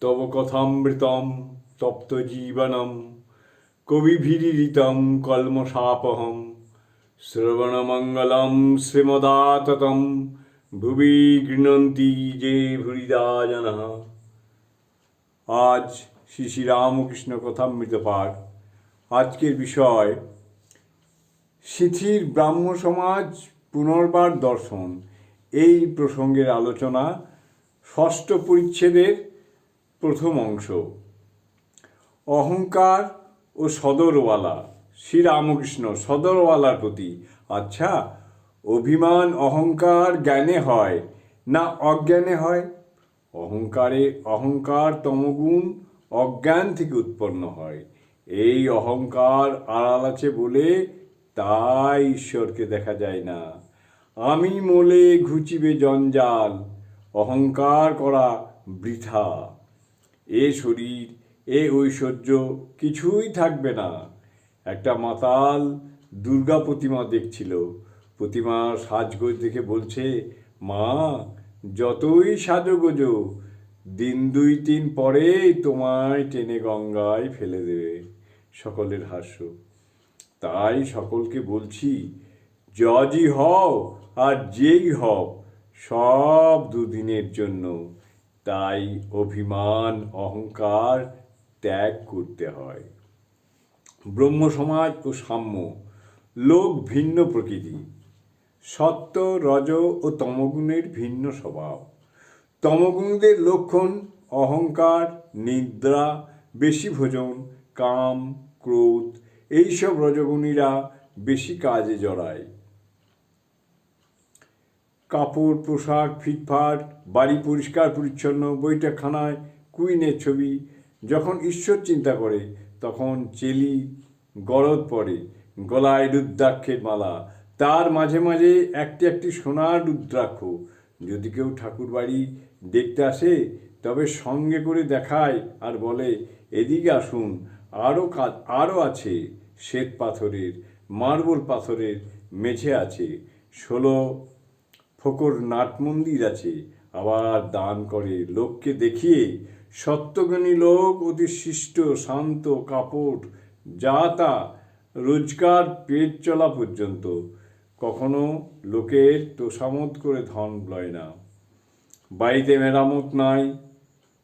তব কথামৃতম তপ্ত জীবনম কবিভিরিতম কলমশাপহম, শ্রবণমঙ্গলম শ্রীমদাততম, ভুবি গৃণন্তি যে ভুরিদা জনঃ আজ শ্রী শ্রী রামকৃষ্ণ কথামৃত পাঠ। আজকের বিষয় শিথির ব্রাহ্ম সমাজ পুনর্বার দর্শন। এই প্রসঙ্গের আলোচনা, ষষ্ঠ পরিচ্ছেদের প্রথম অংশ। অহংকার ও সদরওয়ালা, শ্রীরামকৃষ্ণ সদরওয়ালার প্রতি। আচ্ছা অভিমান, অহংকার জ্ঞানে হয় না অজ্ঞানে হয়? অহংকারে অহংকার তমগুণ অজ্ঞান থেকে উৎপন্ন হয়। এই অহংকার আড়াল আছে বলে তাই ঈশ্বরকে দেখা যায় না। আমি মোলে ঘুচিবে জঞ্জাল, অহংকার করা বৃথা। এ শরীর, এ ঐশ্বর্য কিছুই থাকবে না। একটা মাতাল দুর্গা প্রতিমা দেখছিল। প্রতিমা সাজগোজ দেখে বলছে, মা, যতই সাজগোজো, দিন দুই তিন পরে তোমায় টেনে গঙ্গায় ফেলে দেবে। সকলের হাস্য। তাই সকলকে বলছি জজই হও আর যেই হও, সব দুদিনের জন্য। তাই অভিমান, অহংকার ত্যাগ করতে হয়। ব্রহ্ম সমাজ ও সাম্য, লোক ভিন্ন প্রকৃতি। সত্য, রজ ও তমগুণের ভিন্ন স্বভাব। তমগুণদের লক্ষণ অহংকার, নিদ্রা, বেশি ভোজন, কাম, ক্রোধ, এইসব রজগুণীরা বেশি কাজে জড়ায়। কাপড়, পোশাক ফিটফাট বাড়ি পরিষ্কার পরিচ্ছন্ন, বইটাখানায়, কুইনের ছবি। যখন ঈশ্বর চিন্তা করে, তখন চেলি গরদ পড়ে গলায় রুদ্রাক্ষের মালা। তার মাঝে মাঝে একটি একটি সোনার রুদ্রাক্ষ। যদি কেউ ঠাকুর বাড়ি দেখতে আসে, তবে সঙ্গে করে দেখায় আর বলে, এদিকে আসুন আরও কাজ আরও আছে শ্বেত পাথরের, মার্বল পাথরের মেঝে আছে। ষোলো ফকর নাট মন্দির আছে। আবার দান করে লোককে দেখিয়ে সত্যজ্ঞানী লোক অতি শিষ্ট, শান্ত কাপড় যা তা রোজগার পেট চলা পর্যন্ত। কখনো লোকের তোষামত করে ধন লয় না। বাড়িতে মেরামত নাই,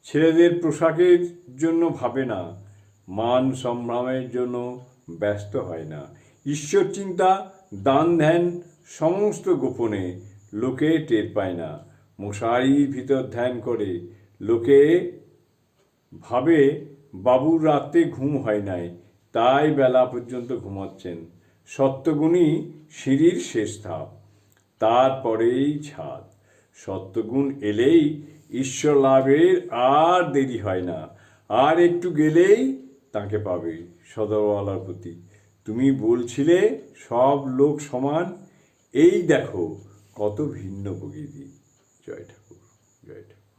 ছেলেদের পোশাকের জন্য ভাবে না, মান সম্ভ্রমের জন্য ব্যস্ত হয় না। ঈশ্বর চিন্তা, দান ধ্যান সমস্ত গোপনে। লোকে টের পায় না। মশারির ভিতর ধ্যান করে। লোকে ভাবে বাবুর রাতে ঘুম হয় নাই, তাই বেলা পর্যন্ত ঘুমাচ্ছেন। সত্যগুণই সিঁড়ির শেষ ধাপ তারপরেই ছাদ। সত্যগুণ এলেই ঈশ্বর লাভের আর দেরি হয় না। আর একটু গেলেই তাকে পাবে সদরওয়ালার প্রতি। তুমি বলছিলে সব লোক সমান, এই দেখো কত ভিন্ন প্রকৃতি। জয় ঠাকুর জয় ঠাকুর।